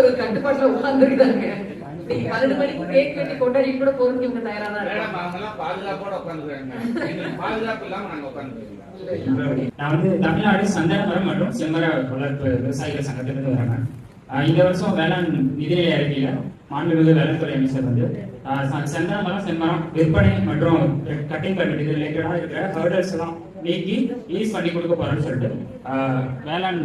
ஒரு கட்டுப்பாட்டுல உட்கார்ந்துருக்காங்க. நீங்க பன்னெண்டு மணிக்கு கேக் வெட்டி கொண்டாடி கூட போறதுக்கு இவங்க தயாரா தான் மேடம் இருக்காங்க பாதுகாப்போட உட்காந்துருக்காங்க பாதுகாப்பு இல்லாம நாங்க உட்காந்துருக்கோம் நான் வந்து தமிழ்நாடு சந்தன மரம் மற்றும் செம்மர வளர்ப்பு விவசாயிகள் சங்கத்திலிருந்து வரேன். இந்த வருஷம் வேளாண் நிதிநிலை அறிக்கையில மாண்புமிகு வேளாண்துறை அமைச்சர் வந்து செந்தன மரம் செம்மரம் விற்பனை மற்றும் கட்டிங் பர்மிட் இது ரிலேட்டடா இருக்கிற ஹர்டல்ஸ் எல்லாம் நீக்கி ஈஸ் பண்ணி கொடுக்க போறோம்னு சொல்லிட்டு வேளாண்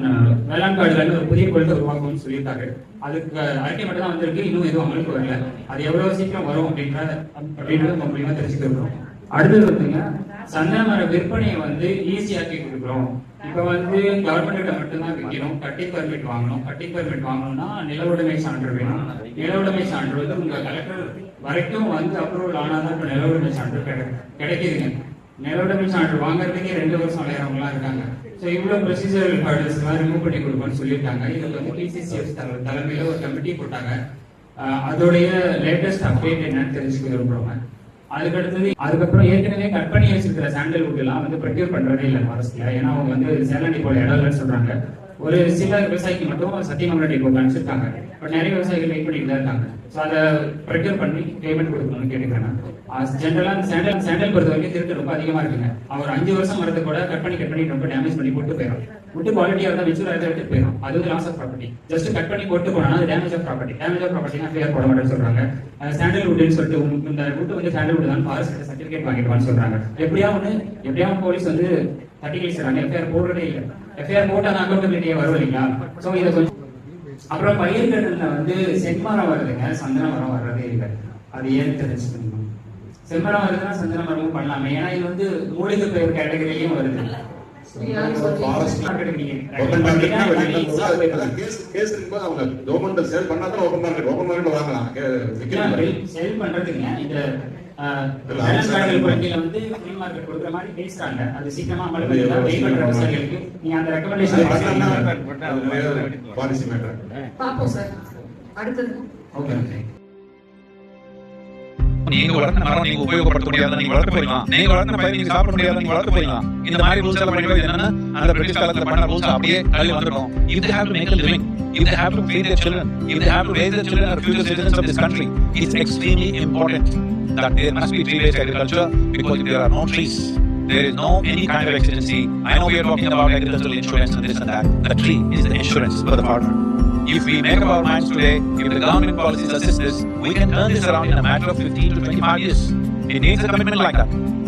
வேளாண் காடுகள் ஒரு புதிய கொள்கை உருவாக்கும்னு சொல்லியிருக்காரு. அதுக்கு அறிக்கை மட்டும் தான் வந்திருக்கு இன்னும் எதுவும் அமலுக்கு வரல. அது எவ்வளவு சீக்கிரம் வரும் அப்படின்ற அப்படின்றது நம்ம மூலியமா தெரிஞ்சுக்கிறோம். அடுத்தது வந்துங்க சந்தன மர விற்பனையை வந்து ஈஸியாக்கி கொடுக்குறோம். இப்ப வந்து கவர்மெண்ட் கிட்ட மட்டும்தான் விற்கிறோம். கட்டி பர்மிட் வாங்கணும். கட்டி பர்மிட் வாங்கணும்னா நிலவுடைமை சான்று வேணும். நிலவுடைமை சான்று வந்து உங்க கலெக்டர் வரைக்கும் வந்து அப்ரூவல் ஆனாதான் இப்ப நிலவுடைமை சான்று கிடை- கிடைக்குதுங்க. நிலவுடைமை சான்று வாங்குறதுக்கே ரெண்டு வருஷம் அலையறவங்களாம் இருக்காங்க. ஸோ இவ்வளவு ப்ரொசீஜர் ஹர்டல்ஸ் ரிமூவ் பண்ணி கொடுப்போம்னு சொல்லியிருக்காங்க. இதுக்கு வந்து பிசிசிஎஸ் தலைமையில ஒரு கமிட்டி போட்டாங்க. அதோடைய லேட்டஸ்ட் அப்டேட் என்னன்னு தெரிஞ்சுக்க விரும்புறோம் அதுக்கு அடுத்தது அதுக்கப்புறம் ஏற்கனவே கட் பண்ணி வச்சிருக்கிற சாண்டல்வுட் எல்லாம் வந்து ப்ரொக்யூர் பண்றதே இல்லை அரசுல. ஏன்னா அவங்க வந்து சேலண்டி போல இடம் இல்லைன்னு சொல்றாங்க. ஒரு சில விவசாயிக்கு மட்டும் சத்தியமங்கல டிப்போ அனுப்பிச்சிருக்காங்க. பட் நிறைய விவசாயிகள் வெயிட் பண்ணிட்டு தான் இருக்காங்க. ஸோ அதை ப்ரொக்யூர் பண்ணி பேமெண்ட் கொடுக்கணும்னு கேட்டுக்கிறேன் ஜென்ரலா அந்த சாண்டல் பொறுத்த வரைக்கும் திருட்டு ரொம்ப அதிகமா இருக்குங்க. அவர் அஞ்சு வருஷம் வரது கூட கட் பண்ணி கட் பண்ணி ரொம்ப டேமேஜ் பண்ணி போட்டு போயிடும் விட்டு குவாலிட்டியா இருந்தா மெச்சூர் ஆகிறத விட்டு போயிடும் அது வந்து loss of property just cut பண்ணி போட்டு போனா அது damage of property damage of ப்ராப்பர்ட்டினா fear போட மாட்டேன்னு சொல்றாங்க. சாண்டல் வுட்னு சொல்லிட்டு இந்த வுட் வந்து சாண்டல் வுட் தான். ஃபாரஸ்ட் சர்டிஃபிகேட் வாங்கிடுவான்னு சொல்றாங்க. எப்படியா ஒண்ணு எப்படியா போலீஸ் வந்து தட்டி கழிச்சுறாங்க எஃப்ஐஆர் போடுறதே இல்லை. எஃப்ஐஆர் போட்டு அந்த அக்கௌண்டபிலிட்டியே வரும் இல்லைங்களா? சோ இதை கொஞ்சம் அப்புறம் பயிர்கடல்ல வந்து செம்மரம் வருதுங்க. சந்தன மரம் வர்றதே இல்லை. அது ஏன் தெரிஞ்சுக்கணும் செம்மரம் வருதுன்னா சந்தன மரமும் பண்ணலாமே. ஏன்னா இது வந்து மூலிகை பயிர் கேட்டகரியிலையும் வருது. சேல் பண்ணா தான் ஓப்பன் மார்க்கெட் ஓப்பன் மார்க்கெட் வாங்கலாம். சேல் பண்றதுங்க இந்த வந்து ஃப்ரீ மார்க்கெட் கொடுக்குற மாதிரி பேசுறாங்க அது சீக்கிரமா நீங்க அந்த ரெக்கமெண்டேஷன் பாலிசி மேட்டர் பாப்போம் சார் அடுத்தது. ஓகே நீங்க வளர்த்த மரம் நீங்க உபயோகப்படுத்த முடியாத நீங்க வளர்க்க போயிடலாம் நீங்க வளர்த்த பயிர் நீங்க சாப்பிட முடியாத நீங்க வளர்க்க போயிடலாம் இந்த மாதிரி ரூல்ஸ் எல்லாம் பண்ணி என்னன்னா அந்த பிரிட்டிஷ் காலத்துல பண்ண ரூல்ஸ் அப்படியே தள்ளி வந்துடும் if they have to make a living if they have to feed their children if they have to raise their children as future citizens of this country it's extremely important that there must be tree based agriculture because if there are no trees there is no any kind of exigency. I know we are talking about agricultural insurance and this and that. The tree is the insurance for the farmer. If we make up our minds today, if the government policies assist this, we can turn this around in a matter of 15 to 25 years. It needs a commitment like that.